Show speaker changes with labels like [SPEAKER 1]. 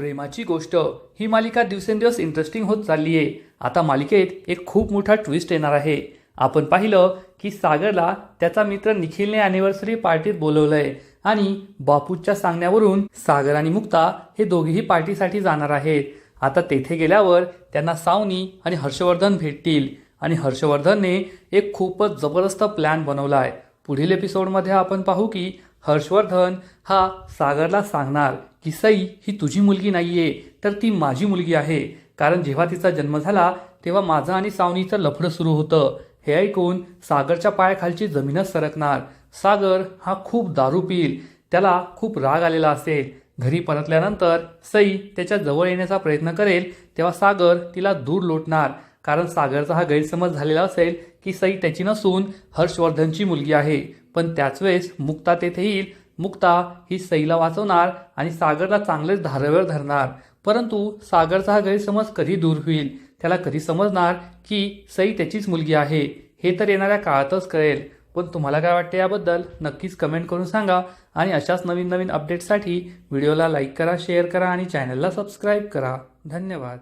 [SPEAKER 1] प्रेमाची गोष्ट. ही मालिका दिवसेंदिवस इंटरेस्टिंग होत चालली आहे आता मालिकेत एक खूप मोठा ट्विस्ट येणार आहे. आपण पाहिलं की सागरला त्याचा मित्र निखिलने अॅनिव्हर्सरी पार्टीत बोलवलंय. आणि बापूच्या सांगण्यावरून सागर आणि मुक्ता हे दोघेही पार्टीसाठी जाणार आहेत. आता तेथे गेल्यावर त्यांना सावनी आणि हर्षवर्धन भेटतील. आणि हर्षवर्धनने एक खूपच जबरदस्त प्लॅन बनवला आहे पुढील एपिसोडमध्ये आपण पाहू की हर्षवर्धन हा सागरला सांगणार की सई ही तुझी मुलगी नाहीये तर ती माझी मुलगी आहे. कारण जेव्हा तिचा जन्म झाला तेव्हा माझं आणि सावनीचं लफडं सुरू होतं. हे ऐकून सागरच्या पायाखालची जमीनच सरकणार. सागर हा खूप दारू पिईल. त्याला खूप राग आलेला असेल. घरी परतल्यानंतर सई त्याच्याजवळ येण्याचा प्रयत्न करेल तेव्हा सागर तिला दूर लोटणार. कारण सागरचा हा गैरसमज झालेला असेल की सई त्याची नसून हर्षवर्धनची मुलगी आहे. पण त्याच वेळेस मुक्ता तेथे येईल. मुक्ता ही सईला वाचवणार आणि सागरला चांगलेच धारवेळ धरणार. परंतु सागरचा हा गैरसमज कधी दूर होईल? त्याला कधी समजणार की सई त्याचीच मुलगी आहे? हे तर येणाऱ्या काळातच कळेल. पण तुम्हाला काय वाटते याबद्दल नक्कीच कमेंट करून सांगा. आणि अशाच नवीन नवीन अपडेट्ससाठी व्हिडिओला लाईक करा शेअर करा आणि चॅनलला सबस्क्राईब करा. धन्यवाद.